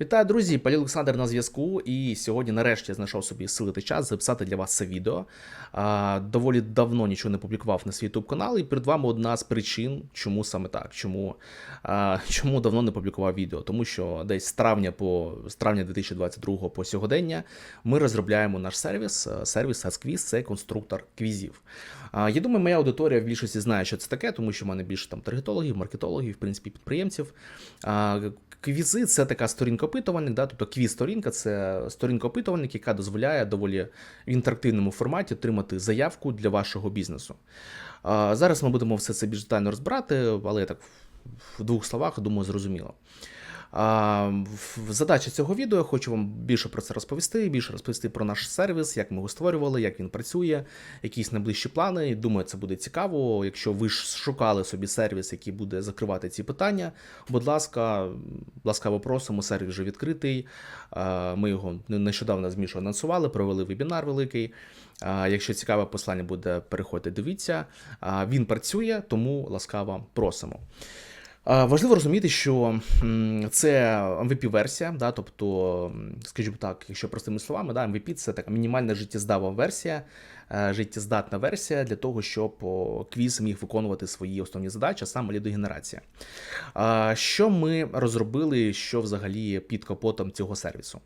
Вітаю, друзі! Палі Олександр на зв'язку. І сьогодні, нарешті, знайшов собі сили та час записати для вас це відео. Доволі давно нічого не публікував на свій YouTube канал, і перед вами одна з причин, чому саме так, чому, чому давно не публікував відео. Тому що десь з травня по з травня 2022 по сьогодення ми розробляємо наш сервіс. Сервіс AskQuiz – це конструктор квізів. Я думаю, моя аудиторія в більшості знає, що це таке, тому що в мене більше там таргетологів, маркетологів, в принципі, підприємців. Квізи це така сторінка опитувальник, да? тобто квіз-сторінка це сторінка опитувальник, яка дозволяє доволі в інтерактивному форматі отримати заявку для вашого бізнесу. Зараз ми будемо все це більш детально розбирати, але я так в двох словах думаю, зрозуміло. Задача цього відео я хочу вам більше про це розповісти, більше розповісти про наш сервіс, як ми його створювали, як він працює, якісь найближчі плани. Думаю, це буде цікаво. Якщо ви ж шукали собі сервіс, який буде закривати ці питання, будь ласка, ласкаво просимо, сервіс вже відкритий. Ми його нещодавно з Мішою анонсували, провели вебінар великий. Якщо цікаве послання буде, переходьте, дивіться. Він працює, тому ласкаво просимо. Важливо розуміти, що це MVP-версія, да, тобто, скажімо так, якщо простими словами, да, MVP це така мінімальна життєздава версія, е, життєздатна версія для того, щоб квіз міг виконувати свої основні задачі, а саме лідогенерація. Що ми розробили, що взагалі під капотом цього сервісу?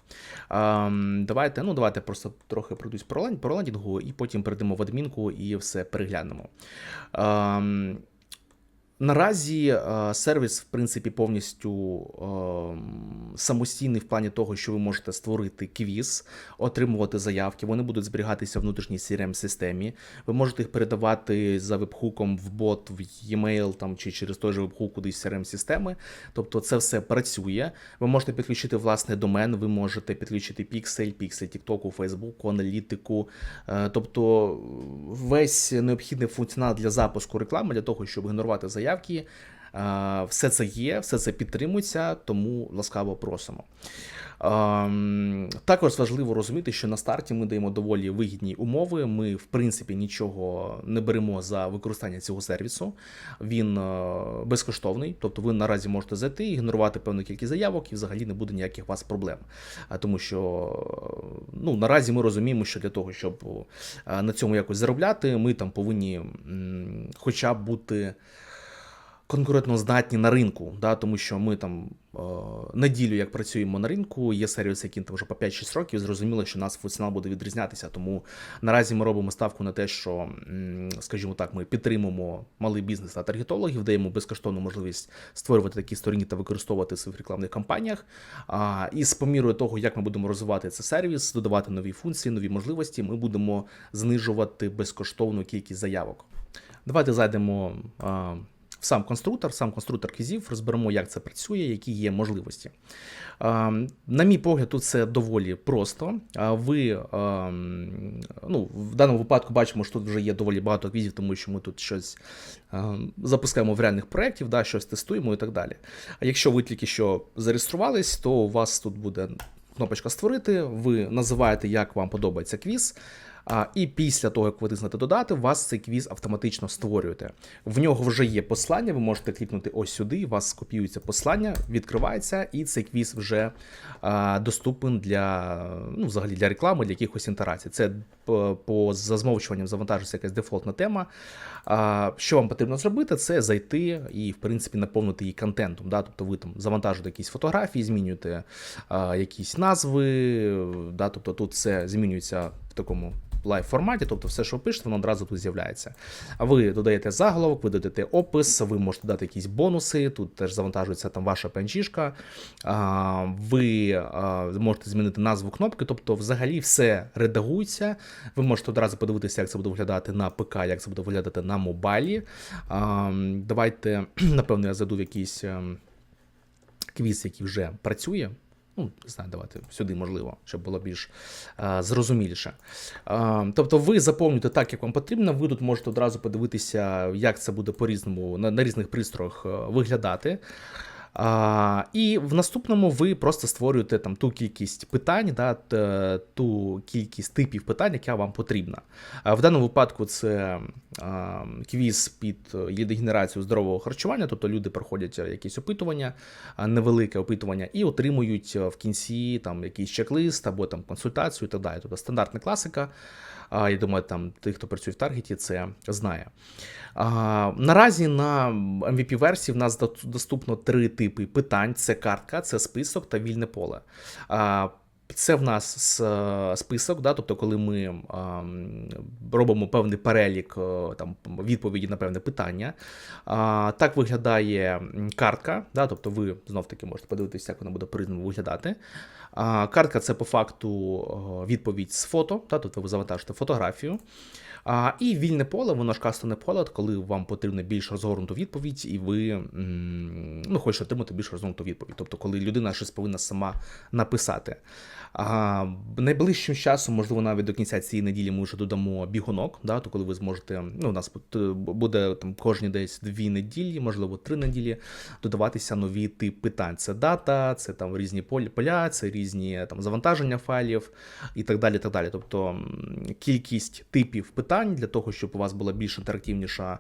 Давайте, ну давайте просто трохи пройдусь про лендінгу і потім перейдемо в адмінку і все переглянемо. Наразі е, сервіс, в принципі, повністю е, самостійний в плані того, що ви можете створити квіз, отримувати заявки. Вони будуть зберігатися в внутрішній crm системі Ви можете їх передавати за вебхуком в бот, в e-mail там, чи через той же вебхук кудись crm системи Тобто це все працює. Ви можете підключити власний домен, ви можете підключити Pixel, Pixel, TikTok, Facebook, аналітику. Е, Тобто весь необхідний функціонал для запуску реклами, для того, щоб генерувати заявки. Е, Все це є, все це підтримується, тому ласкаво просимо. Ем, Також важливо розуміти, що на старті ми даємо доволі вигідні умови. Ми, в принципі, нічого не беремо за використання цього сервісу. Він е, безкоштовний, тобто ви наразі можете зайти і генерувати певну кількість заявок, і взагалі не буде ніяких у вас проблем. Тому що е, ну, наразі ми розуміємо, що для того, щоб е, на цьому якось заробляти, ми там повинні хоча б бути конкурентно здатні на ринку, да, тому що ми там е, неділю, як працюємо на ринку, є сервіси, які там вже по 5-6 років. Зрозуміло, що нас функціонал буде відрізнятися. Тому наразі ми робимо ставку на те, що, скажімо так, ми підтримуємо малий бізнес та таргетологів, даємо безкоштовну можливість створювати такі сторінки та використовувати в своїх рекламних кампаніях. І з помірою того, як ми будемо розвивати цей сервіс, додавати нові функції, нові можливості, ми будемо знижувати безкоштовну кількість заявок. Давайте зайдемо. Сам конструктор, сам конструктор квізів, розберемо, як це працює, які є можливості. На мій погляд, тут це доволі просто. Ви ну, в даному випадку бачимо, що тут вже є доволі багато квізів, тому що ми тут щось запускаємо в реальних проєктів, да, щось тестуємо і так далі. А якщо ви тільки що зареєструвались, то у вас тут буде кнопочка Створити, ви називаєте, як вам подобається квіз. І після того, як ви тиснете додати, у вас цей квіз автоматично створюєте. В нього вже є послання, ви можете клікнути ось сюди, у вас скопіюється послання, відкривається, і цей квіз вже доступен для ну, взагалі для реклами, для якихось інтерацій. Це по, за змовчуванням завантажується якась дефолтна тема. Що вам потрібно зробити, це зайти і, в принципі, наповнити її контентом. Да? Тобто ви там завантажуєте якісь фотографії, змінюєте якісь назви, да? тобто тут все змінюється в такому лайв форматі, тобто все, що ви пишете, воно одразу тут з'являється. А ви додаєте заголовок, ви додаєте опис, ви можете дати якісь бонуси, тут теж завантажується там ваша пенчішка, ви можете змінити назву кнопки, тобто взагалі все редагується. Ви можете одразу подивитися, як це буде виглядати на ПК, як це буде виглядати на мобайлі. Давайте, напевно, я зайду в якийсь ем, квіз, який вже працює. Ну, не знаю, давайте сюди можливо, щоб було більш е, зрозуміліше. Е, тобто ви заповнюєте так, як вам потрібно. Ви тут можете одразу подивитися, як це буде по-різному на, на різних пристроях е, виглядати. А, і в наступному ви просто створюєте там ту кількість питань, да, ту кількість типів питань, яка вам потрібна. В даному випадку це а, квіз під генерацію здорового харчування, тобто люди проходять якісь опитування, невелике опитування, і отримують в кінці там якийсь чек-лист або там консультацію і так далі. Тобто стандартна класика. Я думаю, там тих, хто працює в таргеті, це знає. Наразі на MVP-версії в нас доступно три типи питань: це картка, це список та вільне поле. Це в нас список, да, тобто, коли ми а, робимо певний перелік е, там, відповіді на певне питання. А, так виглядає картка, да, тобто ви знов таки можете подивитися, як вона буде по-різному виглядати. Картка це по факту е, відповідь з фото, да, тобто ви завантажите фотографію. А, і вільне поле, воно ж кастомне поле, коли вам потрібна більш розгорнуту відповідь, і ви ну, хочете отримати більш розгорнуту відповідь. Тобто, коли людина щось повинна сама написати. А, найближчим часом, можливо, навіть до кінця цієї неділі ми вже додамо бігунок, да, то коли ви зможете, ну, у нас буде там кожні десь дві неділі, можливо, три неділі додаватися нові типи питань. Це дата, це там різні поля, це різні там завантаження файлів і так далі. так далі. Тобто кількість типів питань для того, щоб у вас була більш інтерактивніша,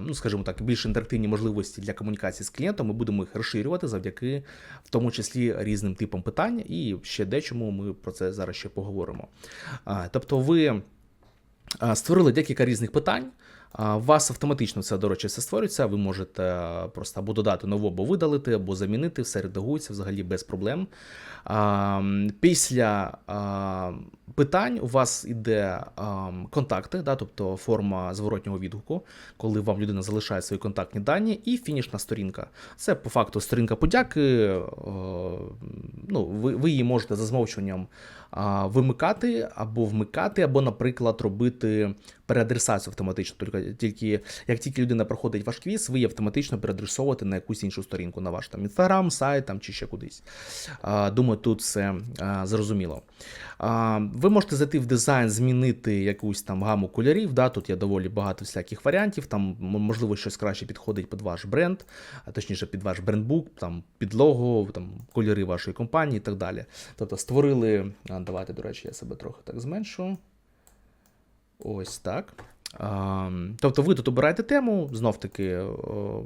ну скажімо так, більш інтерактивні можливості для комунікації з клієнтом. Ми будемо їх розширювати завдяки в тому числі різним типам питань, і ще дечому ми про це зараз ще поговоримо. Тобто, ви створили декілька різних питань. У вас автоматично це, до речі, все створюється. Ви можете просто або додати нову, або видалити, або замінити, все редагується взагалі без проблем. Після питань у вас іде а, контакти, да, тобто форма зворотнього відгуку, коли вам людина залишає свої контактні дані, і фінішна сторінка. Це по факту сторінка подяки. е, Ну, ви, ви її можете за змовчуванням вимикати або вмикати, або, наприклад, робити переадресацію автоматично. Тільки, тільки як тільки людина проходить ваш квіз, ви її автоматично переадресовуєте на якусь іншу сторінку, на ваш там інстаграм, сайт там, чи ще кудись. Думаю, тут все а, зрозуміло. Ви можете зайти в дизайн, змінити якусь там гаму кольорів. Да? Тут є доволі багато всяких варіантів. Там можливо щось краще підходить під ваш бренд, а точніше під ваш брендбук, там під там кольори вашої компанії і так далі. Тобто створили. Давайте, до речі, я себе трохи так зменшу. Ось так. А, тобто ви тут обираєте тему, знов таки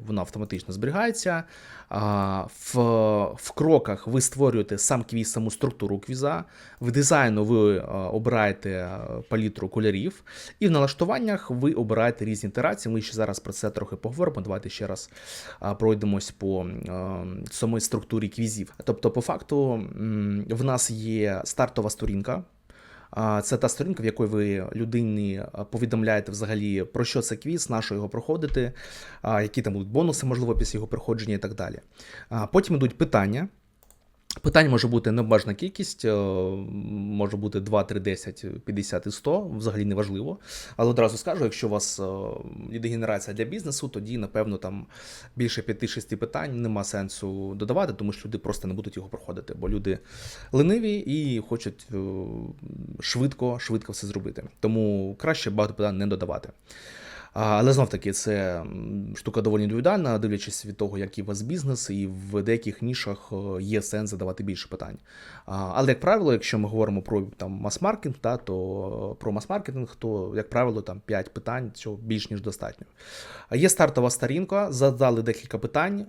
вона автоматично зберігається. В, в кроках ви створюєте сам квіз, саму структуру квіза. В дизайну ви обираєте палітру кольорів, і в налаштуваннях ви обираєте різні інтерації. Ми ще зараз про це трохи поговоримо. Давайте ще раз пройдемось по самій структурі квізів. Тобто, по факту, в нас є стартова сторінка. Це та сторінка, в якій ви людині повідомляєте взагалі про що це квіз, на що його проходити, які там будуть бонуси, можливо, після його проходження і так далі. Потім йдуть питання. Питань може бути необмежена кількість, е, може бути 2, 3, 10, 50 і 100, взагалі не важливо. Але одразу скажу, якщо у вас лідогенерація для бізнесу, тоді, напевно, там більше 5-6 питань нема сенсу додавати, тому що люди просто не будуть його проходити, бо люди лениві і хочуть е, швидко, швидко все зробити. Тому краще багато питань не додавати. Але знов таки це штука доволі індивідуальна, дивлячись від того, який у вас бізнес, і в деяких нішах е, є сенс задавати більше питань. Але, як правило, якщо ми говоримо про там мас-маркетинг, та, то про мас-маркетинг, то, як правило, там 5 питань, цього більш ніж достатньо. Є стартова сторінка, задали декілька питань,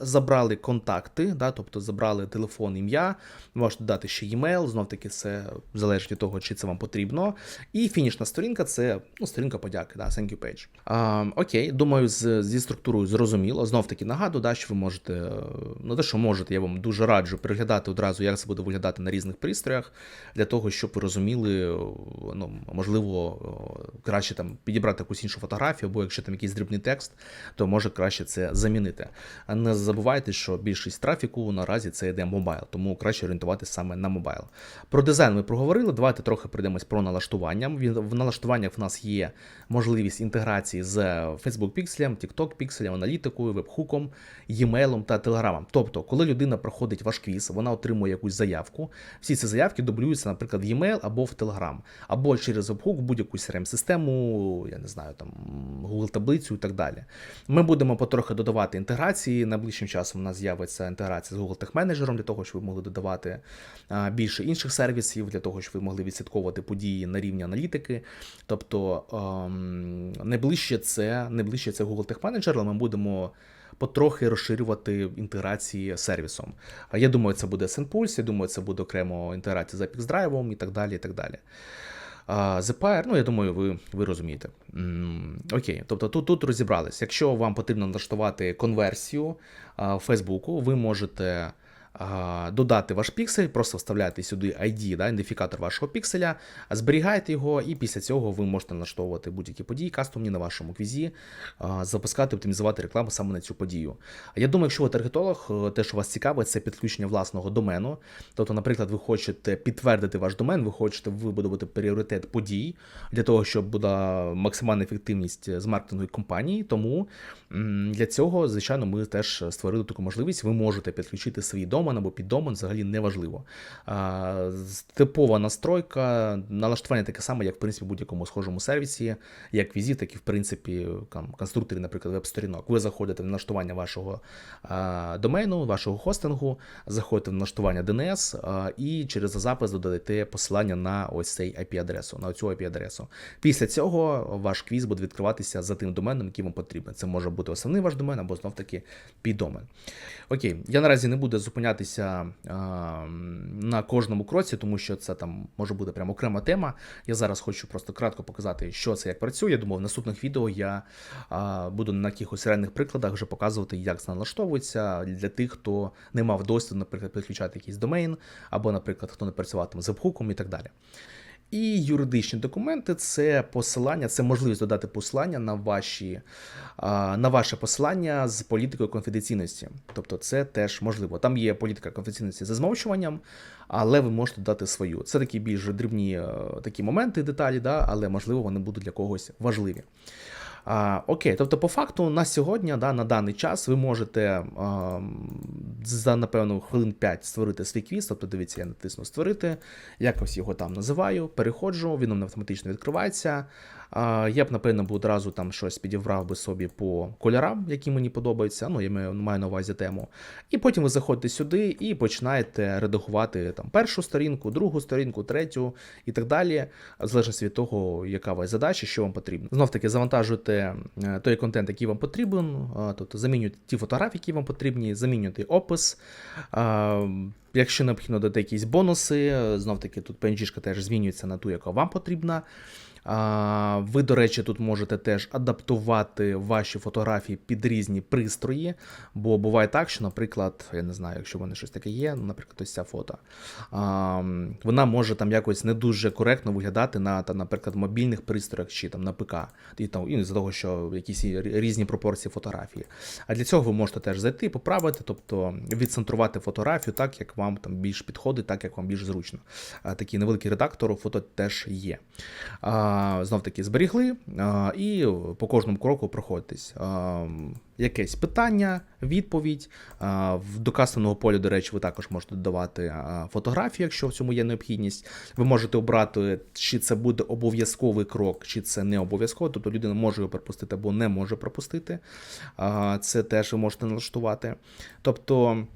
забрали контакти, да, тобто забрали телефон, ім'я, можете додати ще e-mail, знов таки це залежить від того, чи це вам потрібно. І фінішна сторінка це ну, сторінка подяки, да, thank you page. А, окей, думаю, з, зі структурою зрозуміло. Знов таки нагадую, да, що ви можете, ну те, що можете, я вам дуже раджу переглядати одразу, як це буде виглядати на різних пристроях, для того, щоб ви розуміли, ну, можливо, краще там підібрати якусь іншу фотографію, або якщо там якийсь дрібний текст, то може краще це замінити. А не забувайте, що більшість трафіку наразі це йде мобайл, тому краще орієнтуватися саме на мобайл. Про дизайн ми проговорили. Давайте трохи прийдемось про налаштування. В налаштуваннях в нас є можливість інтеграції інтеграції з Facebook пікселем, TikTok пікселем, аналітикою, вебхуком, e-mail та Telegram. Тобто, коли людина проходить ваш квіз, вона отримує якусь заявку. Всі ці заявки дублюються, наприклад, в e-mail або в Telegram, або через вебхук, будь-яку crm систему я не знаю, там Google таблицю і так далі. Ми будемо потрохи додавати інтеграції. Найближчим часом у нас з'явиться інтеграція з Google Tech Manager для того, щоб ви могли додавати більше інших сервісів, для того, щоб ви могли відслідковувати події на рівні аналітики. Тобто ем, найближче це найближче це Google Tech Manager, але ми будемо. Потрохи розширювати інтеграції з сервісом. Я думаю, це буде SendPulse, я думаю, це буде окремо інтеграція з Apex Drive і так далі. і так далі. А, ну я думаю, ви ви розумієте. Окей, тобто тут тут розібрались. Якщо вам потрібно налаштувати конверсію в Фейсбуку, ви можете додати ваш піксель, просто вставляєте сюди ID, да, ідентифікатор вашого пікселя, зберігаєте його, і після цього ви можете налаштовувати будь-які події, кастомні на вашому квізі, запускати, оптимізувати рекламу саме на цю подію. Я думаю, якщо ви таргетолог, е, те, що вас цікавить, це підключення власного домену. Тобто, наприклад, ви хочете підтвердити ваш домен, ви хочете вибудувати пріоритет подій для того, щоб була максимальна ефективність з маркетингу компанії. Тому для цього, звичайно, ми теж створили таку можливість. Ви можете підключити свій домен або піддомен, взагалі неважливо. А, Типова настройка, налаштування таке саме, як в принципі в будь-якому схожому сервісі, як візит, так і в принципі там, конструкторі, наприклад, веб-сторінок. Ви заходите в налаштування вашого домену, вашого хостингу, заходите в налаштування DNS і через запис додаєте посилання на ось цей IP-адресу, на цю IP-адресу. Після цього ваш квіз буде відкриватися за тим доменом, який вам потрібен. Це може бути основний ваш домен або знов таки піддомен. Окей, я наразі не буду зупинятися на кожному кроці, тому що це там може бути прямо окрема тема. Я зараз хочу просто кратко показати, що це як працює. Я думаю, в наступних відео я буду на якихось реальних прикладах вже показувати, як це налаштовується для тих, хто не мав досвіду, наприклад, підключати якийсь домен, або, наприклад, хто не працюватиме з вебхуком і так далі. І юридичні документи це посилання, це можливість додати посилання на ваші на ваше посилання з політикою конфіденційності. Тобто, це теж можливо. Там є політика конфіденційності за змовчуванням, але ви можете додати свою. Це такі більш дрібні е, такі моменти, деталі, да, але можливо вони будуть для когось важливі. А, окей, тобто, по факту, на сьогодні, да, на даний час, ви можете а, за напевно хвилин 5 створити свій квіз. Тобто, дивіться, я натисну створити, якось його там називаю, переходжу, він мене автоматично відкривається. А, я б, напевно, б одразу там щось підібрав би собі по кольорам, які мені подобаються. Ну, я маю, на увазі тему. І потім ви заходите сюди і починаєте редагувати там першу сторінку, другу сторінку, третю і так далі, в залежності від того, яка у вас задача, що вам потрібно. Знов таки завантажуєте е, той контент, який вам потрібен, тобто замінюєте ті фотографії, які вам потрібні, замінюєте опис. Якщо необхідно додати якісь бонуси, знов таки тут PNG теж змінюється на ту, яка вам потрібна. Ви, до речі, тут можете теж адаптувати ваші фотографії під різні пристрої, бо буває так, що, наприклад, я не знаю, якщо в мене щось таке є, ну, наприклад, ось ця фото, вона може там якось не дуже коректно виглядати на, та, наприклад, мобільних пристроях чи там на ПК, і там і з того, що якісь різні пропорції фотографії. А для цього ви можете теж зайти, поправити, тобто відцентрувати фотографію так, як вам там більш підходить, так як вам більш зручно. Такий невеликий редактор фото теж є. Знов таки зберігли і по кожному кроку проходитесь. А, Якесь питання, відповідь. До кастомного поля, до речі, ви також можете додавати а, фотографії, якщо в цьому є необхідність. Ви можете обрати, чи це буде обов'язковий крок, чи це не обов'язково. Тобто людина може його пропустити або не може пропустити. Це теж ви можете налаштувати. Тобто.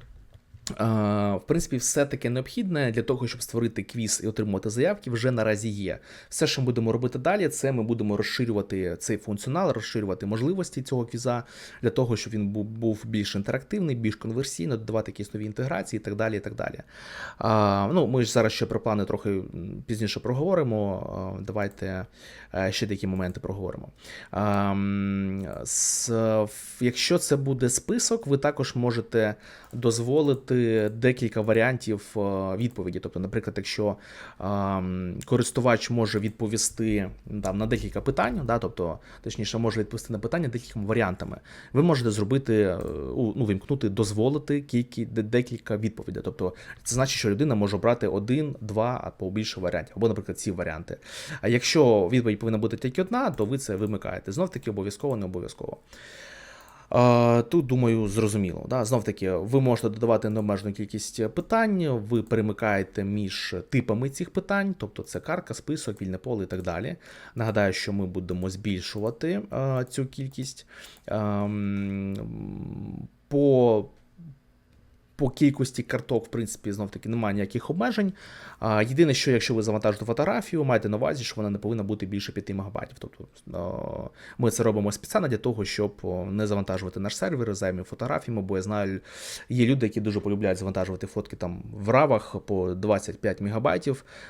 В принципі, все таке необхідне для того, щоб створити квіз і отримувати заявки, вже наразі є. Все, що ми будемо робити далі, це ми будемо розширювати цей функціонал, розширювати можливості цього квіза для того, щоб він був більш інтерактивний, більш конверсійно, додавати якісь нові інтеграції і так далі. і так далі. Uh, ну, Ми ж зараз ще про плани трохи пізніше проговоримо. Давайте ще такі моменти проговоримо. З, Якщо це буде список, ви також можете дозволити декілька варіантів е, відповіді. Тобто, наприклад, якщо ем, користувач може відповісти там, на декілька питань, да, тобто, точніше, може відповісти на питання декількома варіантами, ви можете зробити, е, ну, вимкнути, дозволити кількі, декілька відповідей. Тобто, це значить, що людина може обрати один, два або більше варіантів, або, наприклад, ці варіанти. А якщо відповідь повинна бути тільки одна, то ви це вимикаєте. Знов таки обов'язково, не обов'язково. Тут, думаю, зрозуміло. Да? Знов таки, ви можете додавати необмежену кількість питань, ви перемикаєте між типами цих питань, тобто це карка, список, вільне поле і так далі. Нагадаю, що ми будемо збільшувати цю кількість. Ам, по по кількості карток, в принципі, знов таки немає ніяких обмежень. Єдине, що якщо ви завантажите фотографію, майте на увазі, що вона не повинна бути більше 5 МБ. Тобто ми це робимо спеціально для того, щоб не завантажувати наш сервер займі фотографіями, бо я знаю, є люди, які дуже полюбляють завантажувати фотки там в равах по 25 МБ,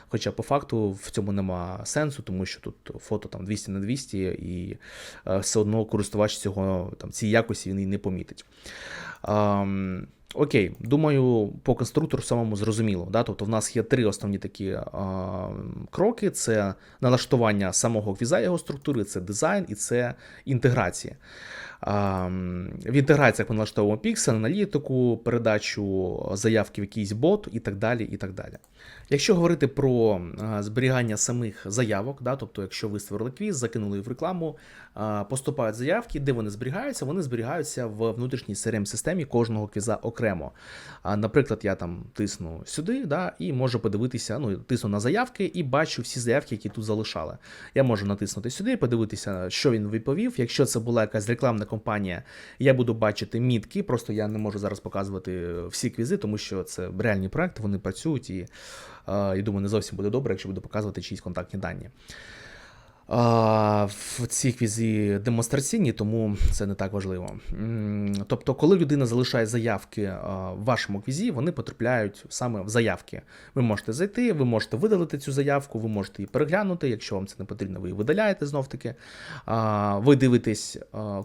хоча по факту в цьому нема сенсу, тому що тут фото там 200 на 200 і е, все одно користувач цього там цієї якості він і не помітить. Окей, думаю, по конструктору самому зрозуміло. Да? Тобто в нас є три основні такі е, кроки: це налаштування самого квіза його структури, це дизайн і це інтеграція. В інтеграціях ми налаштовуємо піксель, аналітику, передачу заявки в якийсь бот і так далі. і так далі. Якщо говорити про зберігання самих заявок, да, тобто, якщо ви створили квіз, закинули в рекламу, поступають заявки, де вони зберігаються, вони зберігаються в внутрішній crm системі кожного квіза окремо. Наприклад, я там тисну сюди, да, і можу подивитися, ну, тисну на заявки і бачу всі заявки, які тут залишали. Я можу натиснути сюди, подивитися, що він відповів. Якщо це була якась рекламна компанія, я буду бачити мітки. Просто я не можу зараз показувати всі квізи, тому що це реальні проекти, вони працюють і е, я думаю, не зовсім буде добре, якщо буду показувати чиїсь контактні дані. В ці квізі демонстраційні, тому це не так важливо. Тобто, коли людина залишає заявки в вашому квізі, вони потрапляють саме в заявки. Ви можете зайти, ви можете видалити цю заявку, ви можете її переглянути. Якщо вам це не потрібно, ви її видаляєте знов таки. А, Ви дивитесь,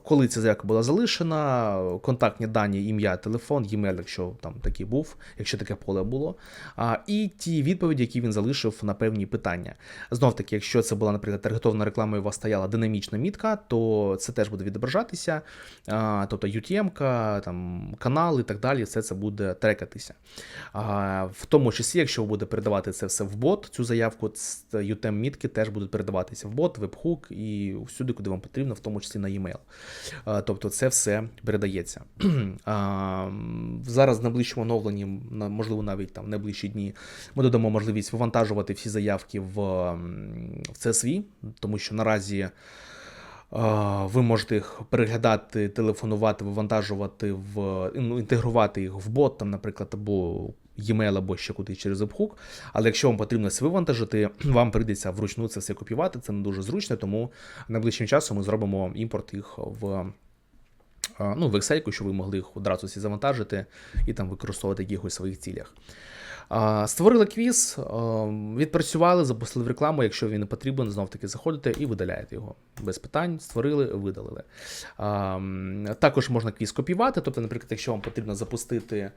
коли ця заявка була залишена, контактні дані, ім'я, телефон, e-mail, якщо там такий був, якщо таке поле було. І ті відповіді, які він залишив на певні питання. Знов таки, якщо це була, наприклад, таргетована реклама, і у вас стояла динамічна мітка, то це теж буде відображатися. Тобто UTM, там, канал і так далі, все це буде трекатися. В тому числі, якщо ви будете передавати це все в бот, цю заявку, UTM-мітки теж будуть передаватися в бот, веб-хук і всюди, куди вам потрібно, в тому числі на e-mail. Тобто це все передається. Зараз в найближчому оновленні, можливо, навіть там в найближчі дні, ми додамо можливість вивантажувати всі заявки в CSV, тому що наразі. а, Ви можете їх переглядати, телефонувати, вивантажувати в ну, інтегрувати їх в бот, там, наприклад, або e-mail, або ще кудись через webhook. Але якщо вам потрібно це вивантажити, вам прийдеться вручну це все копіювати. Це не дуже зручно, тому найближчим часом ми зробимо імпорт їх в. Ну, в Excel, щоб ви могли їх одразу всі завантажити і там використовувати в якихось своїх цілях. Створили квіз, відпрацювали, запустили в рекламу. Якщо він не потрібен, знов таки заходите і видаляєте його. Без питань, створили, видалили. Також можна квіз копіювати. Тобто, наприклад, якщо вам потрібно запустити.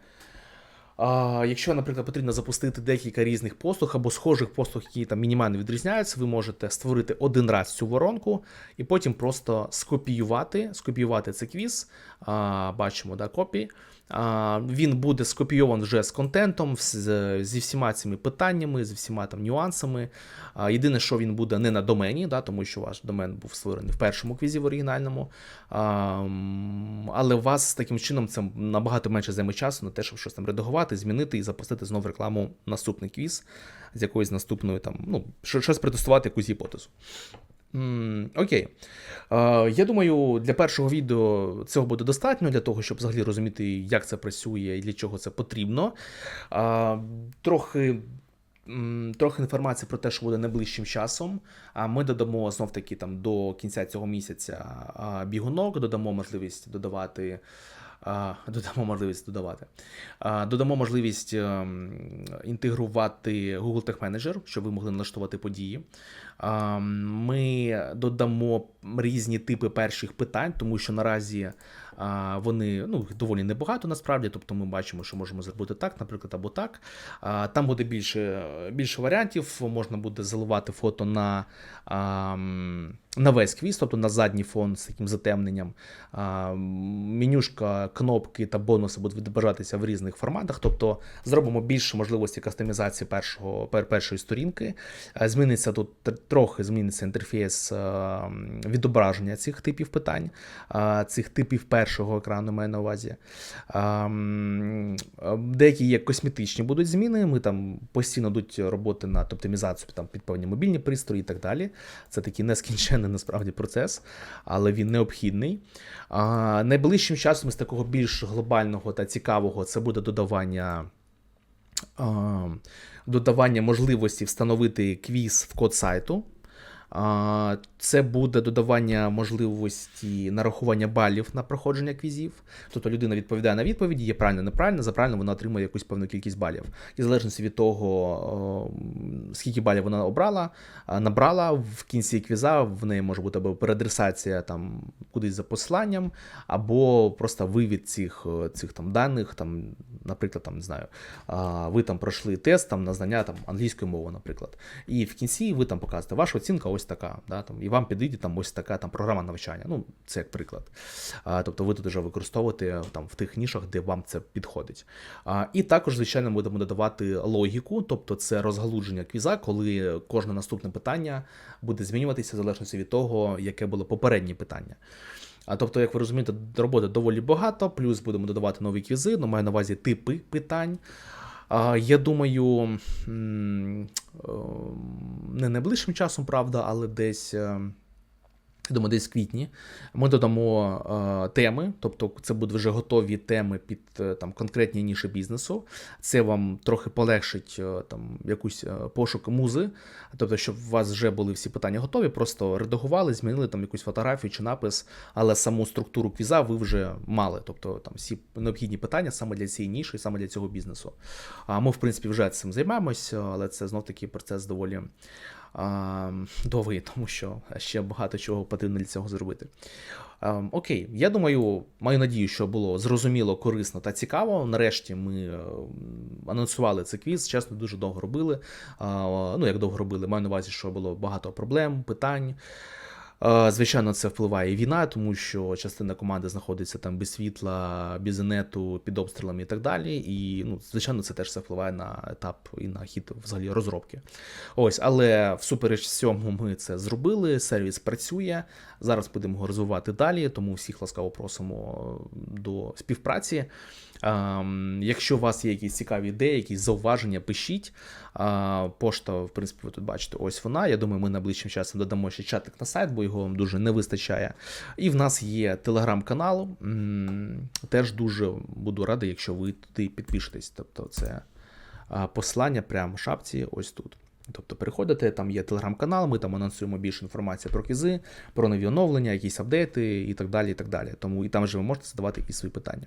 Якщо, наприклад, потрібно запустити декілька різних послуг або схожих послуг, які там мінімально відрізняються, ви можете створити один раз цю воронку і потім просто скопіювати, скопіювати цей квіз. Бачимо, да, копії. Він буде скопійований вже з контентом, зі всіма цими питаннями, зі всіма там нюансами. Єдине, що він буде не на домені, да, тому що ваш домен був створений в першому квізі в оригінальному. Але у вас таким чином це набагато менше займе часу на те, щоб щось там редагувати, змінити і запустити знову рекламу наступний квіз з якоюсь наступною там, ну, щось протестувати, якусь гіпотезу. Окей. Я думаю, для першого відео цього буде достатньо для того, щоб взагалі розуміти, як це працює і для чого це потрібно. Трохи. Трохи інформації про те, що буде найближчим часом. А ми додамо знов таки там до кінця цього місяця бігунок, додамо можливість додавати. Додамо можливість додавати. Додамо можливість ем, інтегрувати Google Tech Manager, щоб ви могли налаштувати події. Ми додамо різні типи перших питань, тому що наразі Вони ну, доволі небагато насправді. Тобто ми бачимо, що можемо зробити так, наприклад, або так. Там буде більше, більше варіантів. Можна буде заливати фото на. На весь квіз, тобто на задній фон з таким затемненням. Менюшка, кнопки та бонуси будуть відображатися в різних форматах. Тобто зробимо більше можливості кастомізації першого, першої сторінки. Зміниться тут трохи зміниться інтерфейс відображення цих типів питань, цих типів першого екрану маю на увазі. Деякі є косметичні будуть зміни. Ми там постійно йдуть роботи над оптимізацією там, під певні мобільні пристрої і так далі. Це такий нескінченний насправді процес, але він необхідний. А, найближчим часом з такого більш глобального та цікавого це буде додавання. Додавання можливості встановити квіз в код сайту. Це буде додавання можливості нарахування балів на проходження квізів. Тобто людина відповідає на відповіді, є правильно, неправильно, за правильно вона отримує якусь певну кількість балів. І в залежності від того, скільки балів вона обрала, набрала в кінці квіза, в неї може бути або переадресація там кудись за посиланням, або просто вивід цих, цих там даних, там, наприклад, там, не знаю, ви там пройшли тест там, на знання там, англійської мови, наприклад. І в кінці ви там показуєте, ваша оцінка ось така, да, там, і вам підійде там ось така там, програма навчання. Ну, це як приклад. А, тобто ви тут вже використовуєте там, в тих нішах, де вам це підходить. А, і також, звичайно, будемо додавати логіку, тобто це розгалудження квіза, коли кожне наступне питання буде змінюватися в залежності від того, яке було попереднє питання. А тобто, як ви розумієте, роботи доволі багато, плюс будемо додавати нові квізи, ну маю на увазі типи питань. Я думаю, е, не найближчим часом, правда, але десь. Я думаю, десь в квітні ми додамо е, теми, тобто це будуть вже готові теми під е, там конкретні ніші бізнесу. Це вам трохи полегшить е, там якусь е, пошук музи, тобто, щоб у вас вже були всі питання готові, просто редагували, змінили там якусь фотографію чи напис, але саму структуру квіза ви вже мали. Тобто там всі необхідні питання саме для цієї ніші, саме для цього бізнесу. А ми, в принципі, вже цим займаємося, але це знов таки процес доволі а, довгий, тому що ще багато чого потрібно для цього зробити. Окей, я думаю, маю надію, що було зрозуміло, корисно та цікаво. Нарешті ми е, анонсували цей квіз, чесно, дуже довго робили. Ну, як довго робили, маю на увазі, що було багато проблем, питань. Е, Звичайно, це впливає і війна, тому що частина команди знаходиться там без світла, без інету, під обстрілами і так далі. І, ну, звичайно, це теж все впливає на етап і на хід взагалі розробки. Ось, але всупереч всьому ми це зробили. Сервіс працює. Зараз будемо його розвивати далі, тому всіх ласкаво просимо до співпраці. Ем, Якщо у вас є якісь цікаві ідеї, якісь зауваження, пишіть. А, Пошта, в принципі, ви тут бачите, ось вона. Я думаю, ми найближчим часом додамо ще чатик на сайт, бо його вам дуже не вистачає. І в нас є телеграм-канал. Теж дуже буду радий, якщо ви туди підпишетесь. Тобто, це а, послання прямо в шапці ось тут. Тобто переходите, там є телеграм-канал, ми там анонсуємо більше інформації про кізи, про нові оновлення, якісь апдейти і так далі. і так далі. Тому і там же ви можете задавати якісь свої питання.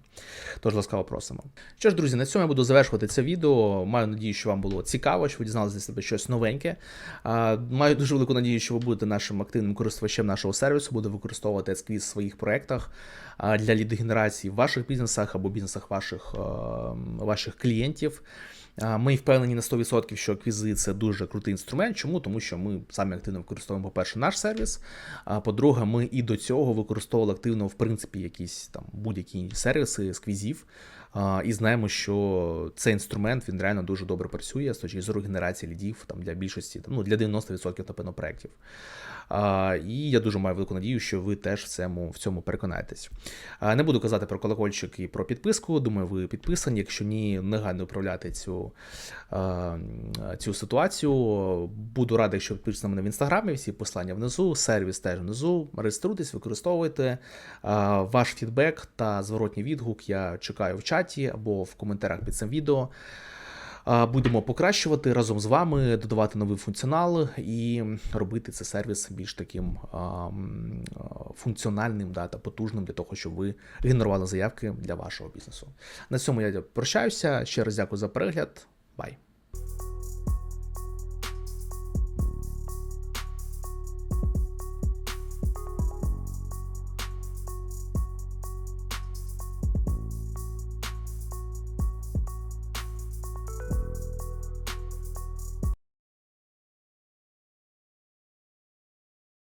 Тож ласкаво просимо. Що ж, друзі, на цьому я буду завершувати це відео. Маю надію, що вам було цікаво, що ви дізналися для себе щось новеньке. Маю дуже велику надію, що ви будете нашим активним користувачем нашого сервісу, буде використовувати сквіз в своїх проєктах для лідогенерації в ваших бізнесах або бізнесах ваших, е, ваших клієнтів. Ми впевнені на 100%, що квізи це дуже крутий інструмент. Чому? Тому що ми самі активно використовуємо, по-перше, наш сервіс. А по-друге, ми і до цього використовували активно, в принципі, якісь там будь-які сервіси з квізів. І знаємо, що цей інструмент він реально дуже добре працює з точки зору генерації лідів там для більшості, там, ну для 90% напевно проєктів. І я дуже маю велику надію, що ви теж в цьому в цьому переконаєтесь. Не буду казати про колокольчик і про підписку. Думаю, ви підписані. Якщо ні, негайно управляти цю, цю ситуацію. Буду радий, якщо підпишете на мене в інстаграмі. Всі послання внизу, сервіс теж внизу. Реєструйтесь, використовуйте ваш фідбек та зворотній відгук. Я чекаю в чаті або в коментарях під цим відео. Будемо покращувати разом з вами, додавати новий функціонал і робити цей сервіс більш таким функціональним да, та потужним для того, щоб ви генерували заявки для вашого бізнесу. На цьому я прощаюся. Ще раз дякую за перегляд. Бай!